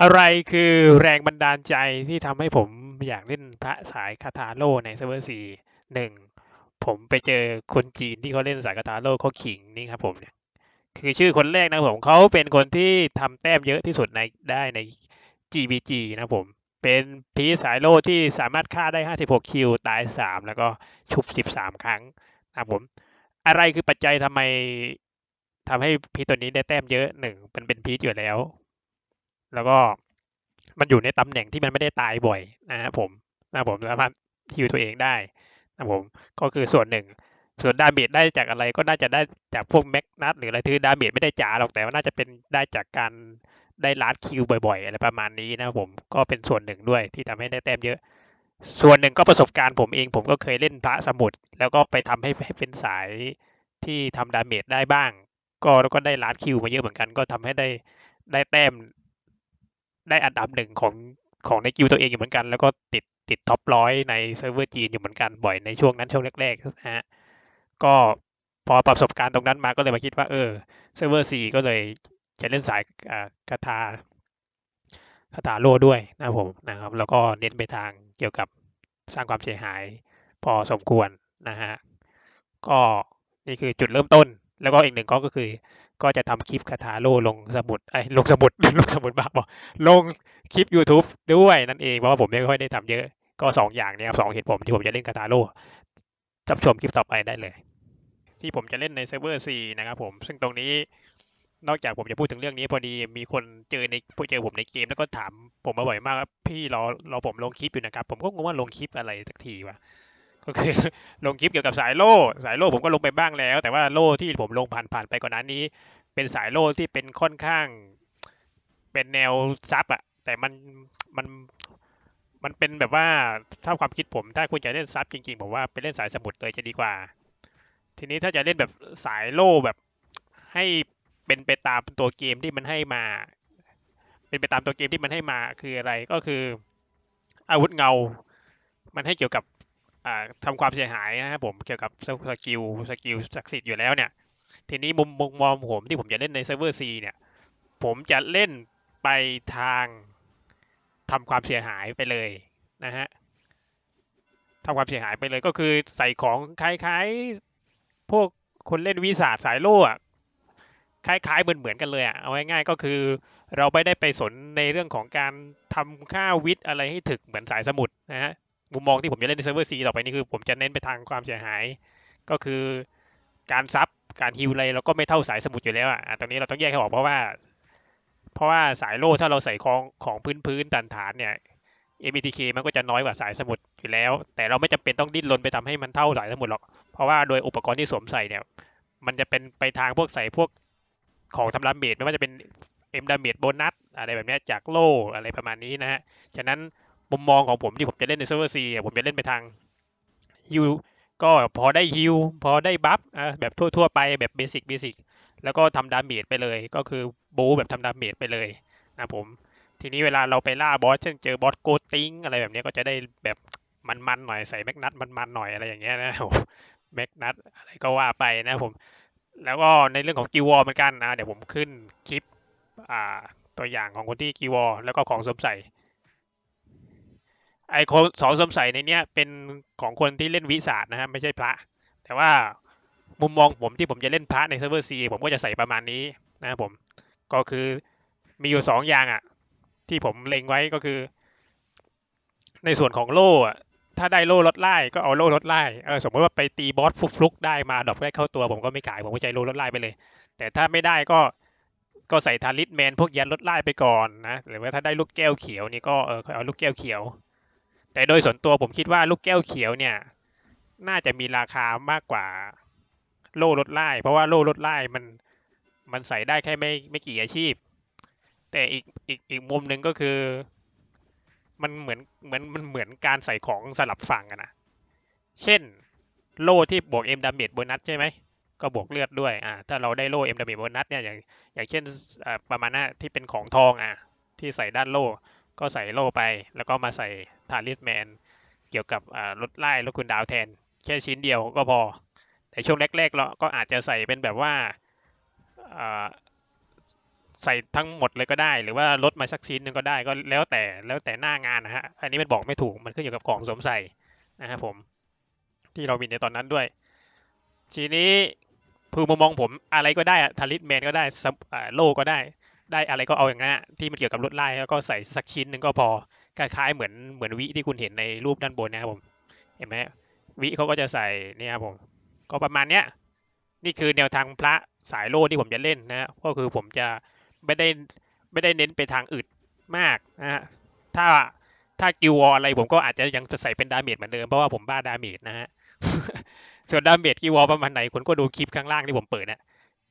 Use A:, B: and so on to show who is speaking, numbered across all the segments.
A: อะไรคือแรงบันดาลใจที่ทำให้ผมอยากเล่นพระสายคาถาโลในเซิร์ฟเวอร์ซีหนึ่งผมไปเจอคนจีนที่เขาเล่นสายคาถาโลเขาขิงนี่ครับผมเนี่ยคือชื่อคนแรกนะผมเขาเป็นคนที่ทำแต้มเยอะที่สุดในได้ใน GBG นะผม เป็นพีสายโลที่สามารถฆ่าได้ 56 คิว ตาย 3 แล้วก็ชุบ 13 ครั้งนะผม อะไรคือปัจจัยทำไมทำให้พีตัวนี้ได้แต้มเยอะหนึ่งมันเป็นพีอยู่แล้ว แล้วก็มันอยู่ในตำแหน่งที่มันไม่ได้ตายบ่อยนะครับผมนะผมสามารถฮิวตัวเองได้นะผมก็คือส่วนหนึ่ง ส่วนดาเมจได้จากอะไรก็น่าจะได้จากพวกแม็กนัทหรืออะไรที่ดาเมจไม่ได้จ๋าหรอกแต่ว่าน่าจะเป็นได้จากการได้ลาดคิวบ่อยๆอะไรประมาณนี้นะผมก็เป็นส่วนหนึ่งด้วยที่ทำให้ได้แต้มเยอะ ส่วนหนึ่งก็ประสบการณ์ผมเองผมก็เคยเล่นพระสมุทรแล้วก็ไปทำให้ให้เป็นสายที่ทำดาเมจได้บ้าง ก็แล้วก็ได้ลาดคิวมาเยอะเหมือนกัน ก็ทำให้ได้ได้แต้ม ได้อันดับหนึ่งของของในกิวตัวเองอยู่เหมือนกัน แล้วก็ติดติดท็อปร้อยในเซิร์ฟเวอร์จีนอยู่เหมือนกันบ่อยในช่วงนั้นช่วงแรกๆนะฮะก็พอประสบการณ์ตรงนั้นมาก็เลยมาคิดว่าเออเซิร์ฟเวอร์ซีก็เลยจะเล่นสายคาถาคาถาโลด้วยนะผมนะครับ แล้วก็เน้นไปทางเกี่ยวกับสร้างความเสียหายพอสมควรนะฮะก็นี่คือจุดเริ่มต้น แล้วก็อีกหนึ่งก็คือ ก็จะทำคลิปคาถาโลลงสมุดไอ้ลงสมุดลงสมุดบ้าบอกลงคลิป YouTube ด้วยนั่นเองเพราะว่าผมไม่ค่อยได้ทำเยอะก็สองอย่างเนี้ยครับสองเหตุผลที่ผมจะเล่นคาถาโลจับชมคลิปต่อไปได้เลย ที่ผมจะเล่นในเซิร์ฟเวอร์ซีนะครับผมซึ่งตรงนี้นอกจากผมจะพูดถึงเรื่องนี้พอดีมีคนเจอในเจอผมในเกมแล้วก็ถามผมมาบ่อยมากว่าพี่รอรอผมลงคลิปอยู่นะครับ ผมก็งงว่าลงคลิปอะไรสักทีวะ ก็คือลงคลิปเกี่ยวกับสายโล่ สายโล่ผมก็ลงไปบ้างแล้ว แต่ว่าโล่ที่ผมลงผ่านผ่านไปก่อนหน้านี้ เป็นสายโล่ที่เป็นค่อนข้าง เป็นแนวซับอะแต่มันมันมันเป็นแบบว่าถ้าความคิดผม ถ้าคุณจะเล่นซับจริงๆผมว่าไปเล่นสายสมุดเลยจะดีกว่า ทีนี้ถ้าจะเล่นแบบสายโล่แบบให้เป็นไปตามตัวเกมที่มันให้มา เป็นไปตามตัวเกมที่มันให้มาคืออะไรก็คือ อาวุธเงา มันให้เกี่ยวกับ อ่าทำความเสียหายนะครับผมเกี่ยวกับสกิลสกิลศักดิ์สิทธิ์อยู่แล้วเนี่ย ทีนี้มุมมุมมองผมที่ผมจะเล่นในเซิร์ฟเวอร์ซีเนี่ย ผมจะเล่นไปทางทำความเสียหายไปเลยนะฮะทำความเสียหายไปเลยก็คือใส่ของคล้ายๆ พวกคนเล่นวิสาสสายโล่อะคล้ายๆเหมือนเหมือนๆกันเลยอะเอาง่ายๆก็คือเราไม่ได้ไปสนในเรื่องของการทำค่าวิทย์อะไรให้ถึกเหมือนสายสมุดนะฮะ มุมมองที่ผมจะเล่นในเซิร์ฟเวอร์ซีต่อไปนี่คือผมจะเน้นไปทางความเสียหาย ก็คือการซับการฮิวอะไรเราก็ไม่เท่าสายสมุดอยู่แล้วอะตรงนี้เราต้องแยกให้ออกเพราะว่า เพราะว่าสายโล่ถ้าเราใส่ของของพื้นพื้นๆฐานฐานเนี่ย MTK มันก็จะน้อยกว่าสายสมุดอยู่แล้ว แต่เราไม่จำเป็นต้องดิ้นรนไปทำให้มันเท่าสายสมุดหรอก เพราะว่าโดยอุปกรณ์ที่สวมใส่เนี่ย มันจะเป็นไปทางพวกใส่พวกของทำดาเมจไม่ว่าจะเป็น M ดาเมจโบนัสอะไรแบบนี้จากโล่อะไรประมาณนี้นะฮะ ฉะนั้น มุมมองของผมที่ผมจะเล่นในเซิร์ฟเวอร์ซีผมจะเล่นไปทางฮิวก็พอได้ฮิวพอได้บัฟอะแบบทั่วๆไปแบบเบสิกเบสิกแล้วก็ทำดาเมจไปเลย ก็คือบูแบบทำดาเมจไปเลยนะผม ทีนี้เวลาเราไปล่าบอสเช่นเจอบอสโกติงอะไรแบบนี้ก็จะได้แบบมันๆหน่อยใส่แม็กนัทมันๆหน่อยอะไรอย่างเงี้ยนะโอ้โหแม็กนัทอะไรก็ว่าไปนะผม แล้วก็ในเรื่องของกิวอลเหมือนกันนะเดี๋ยวผมขึ้นคลิปตัวอย่างของคนที่กิวอลแล้วก็ของสมใส่ ไอคนสองสมใสในเนี้ยเป็นของคนที่เล่นวิสาสนะฮะไม่ใช่พระ แต่ว่ามุมมองผมที่ผมจะเล่นพระในเซิร์ฟเวอร์ซีผมก็จะใส่ประมาณนี้นะครับผมก็คือมีอยู่สองอย่างอะ ที่ผมเล็งไว้ก็คือ ในส่วนของโล่อะถ้าได้โล่ลดไล่ก็เอาโล่ลดไล่เออสมมติว่าไปตีบอสฟลุกได้มาดอปได้เข้าตัวผมก็ไม่ขายผมก็ใจโล่ลดไล่ไปเลย แต่ถ้าไม่ได้ก็ก็ใส่ทาริสแมนพวกยันลดไล่ไปก่อนนะหรือว่าถ้าได้ลูกแก้วเขียวนี่ก็เออเอาลูกแก้วเขียว แต่โดยส่วนตัวผมคิดว่าลูกแก้วเขียวเนี่ย น่าจะมีราคามากกว่าโล่ลดไล่เพราะว่าโล่ลดไล่มันมันใส่ได้แค่ไม่ไม่กี่อาชีพ แต่อีกอีกอีกมุมหนึ่งก็คือ มันเหมือนเหมือนมันเหมือนการใส่ของสลับฝั่งอะนะเช่น โล่ที่บวกเอ็มดาเมจโบนัสใช่ไหมก็บวกเลือดด้วยอ่าถ้าเราได้โล่เอ็มดาเมจโบนัสเนี่ยอย่างอย่างเช่นประมาณนั้นที่เป็นของทองอะที่ใส่ด้านโล่ก็ใส่โล่ไปแล้วก็มาใส่ ทาริสแมนเกี่ยวกับอ่าลดไล่ลดคุณดาวแทน แค่ชิ้นเดียวก็พอ แต่ช่วงแรกๆเราก็อาจจะใส่เป็นแบบว่าใส่ทั้งหมดเลยก็ได้ หรือว่าลดมาสักชิ้นหนึ่งก็ได้ก็แล้วแต่แล้วแต่หน้างานนะฮะอันนี้มันบอกไม่ถูกมันขึ้นอยู่กับของสวมใส่นะครับผม ที่เรามีในตอนนั้นด้วย ทีนี้คือมุมมองผมอะไรก็ได้อะทาริสแมนก็ได้โลก็ได้ได้อะไรก็เอาอย่างนั้นที่มันเกี่ยวกับลวดลายแล้วก็ใส่สักชิ้นหนึ่งก็พอ คล้ายๆเหมือนเหมือนวิที่คุณเห็นในรูปด้านบนนะครับผมเห็นไหมวิเขาก็จะใส่เนี่ยครับผม ก็ประมาณเนี้ยนี่คือแนวทางพระสายโลที่ผมจะเล่นนะก็คือผมจะไม่ได้ไม่ได้เน้นไปทางอื่นมากนะฮะถ้าถ้ากิววอลอะไรผมก็อาจจะยังจะใส่เป็นดาเมจเหมือนเดิมเพราะว่าผมบ้าดาเมจนะฮะส่วนดาเมจกิววอลประมาณไหนคุณก็ดูคลิปข้างล่างที่ผมเปิดนะ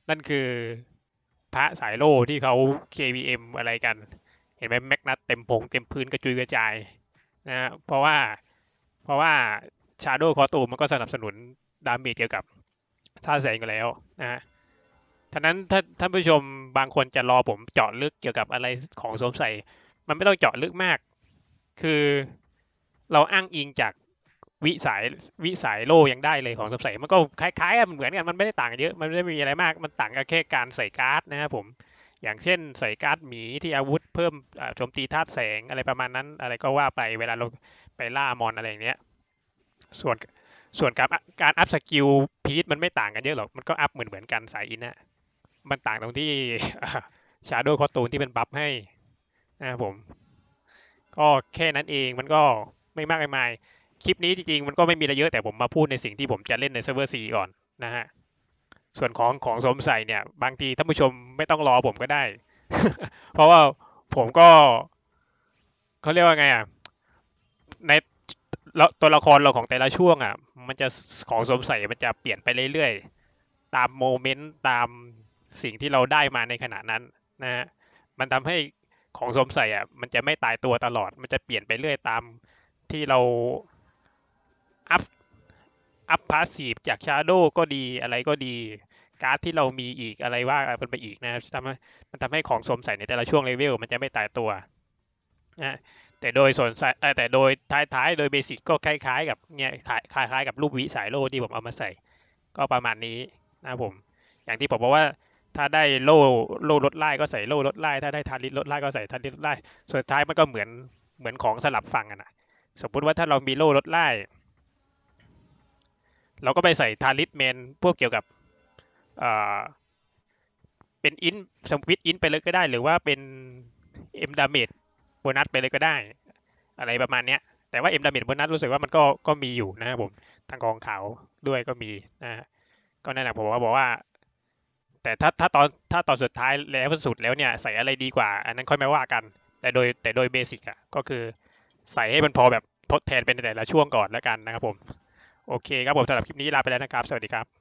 A: นั่นคือพระสายโลที่เขา KVM อะไรกัน เห็นไหมแม็กนัทเต็มพงเต็มพื้นกระจุยกระจายนะฮะเพราะว่าเพราะว่าชาโดว์คอตูมันก็สนับสนุนดาเมจเกี่ยวกับท่าแสงอยู่แล้วนะฮะท่านั้นถ้าท่านผู้ชมบางคนจะรอผมเจาะลึกเกี่ยวกับอะไรของสวมใส่ มันไม่ต้องเจาะลึกมาก คือเราอ้างอิงจากวิสายวิสายโลยังได้เลยของสวมใส่ มันก็คล้ายๆกันเหมือนกันมันไม่ได้ต่างกันเยอะ มันไม่ได้มีอะไรมาก มันต่างกันแค่การใส่การ์ดนะครับผม อย่างเช่นใส่การ์ดหมีที่อาวุธเพิ่มโจมตีธาตุแสงอะไรประมาณนั้น อะไรก็ว่าไปเวลาเราไปล่ามอนอะไรอย่างเนี้ยส่วนส่วนการการอัพสกิลพีทมันไม่ต่างกันเยอะหรอก มันก็อัพเหมือนเหมือนกันสายอินนะมันต่างตรงที่ชาโดว์คอตูนที่เป็นบัฟให้นะครับผม ก็แค่นั้นเองมันก็ไม่มากไม่มาย คลิปนี้จริงๆ มันก็ไม่มีอะไรเยอะแต่ผมมาพูดในสิ่งที่ผมจะเล่นในเซิร์ฟเวอร์ซีก่อนนะฮะ ส่วนของของสมใส่เนี่ย บางทีท่านผู้ชมไม่ต้องรอผมก็ได้ เพราะว่าผมก็เขาเรียกว่าไงอะในตัวละครเราของแต่ละช่วงอะ มันจะของสมใส่มันจะเปลี่ยนไปเรื่อยๆ ตามโมเมนต์ตามสิ่งที่เราได้มาในขณะนั้นนะฮะมันทำให้ของสมใส่อะ มันจะไม่ตายตัวตลอด มันจะเปลี่ยนไปเรื่อยตามที่เราอัพ อัพพาสซีฟจากชาร์โดก็ดีอะไรก็ดีการ์ดที่เรามีอีกอะไรว่ากันไปอีกนะครับทำให้มันทำให้ของสมใส่ในแต่ละช่วงเลเวลมันจะไม่ตายตัวนะแต่โดยส่วนแต่โดยท้ายๆ โดยเบสิกก็คล้ายๆ กับเนี่ยคล้ายคล้ายๆกับรูปวิสายโล่ที่ผมเอามาใส่ ก็ประมาณนี้นะผม อย่างที่ผมบอกว่าถ้าได้โล่โล่ลดไล่ก็ใส่โล่ลดไล่ถ้าได้ทาริสลดไล่ก็ใส่ทาริสลดไล่สุดท้ายมันก็เหมือนเหมือนของสลับฝั่งกันนะสมมุติว่าถ้าเรามีโล่ลดไล่ เราก็ไปใส่ทาริสแมนพวกเกี่ยวกับเป็นอินสวิตอินไปเลยก็ได้ หรือว่าเป็นเอ็มดาเมจโบนัสไปเลยก็ได้ อะไรประมาณเนี้ย แต่ว่าเอ็มดาเมจโบนัสรู้สึกว่ามันก็ก็มีอยู่นะครับผมทางกองขาวด้วยก็มีนะฮะก็นั่นแหละผมว่าบอกว่า แต่ถ้าถ้าตอนถ้าตอนสุดท้ายแล้วสุดแล้วเนี่ยใส่อะไรดีกว่า อันนั้นค่อยไม่ว่ากัน แต่โดยแต่โดยเบสิกอะก็คือใส่ให้มันพอแบบทดแทนเป็นแต่ละช่วงก่อนแล้วกันนะครับผม โอเคครับผมสำหรับคลิปนี้ลาไปแล้วนะครับ สวัสดีครับ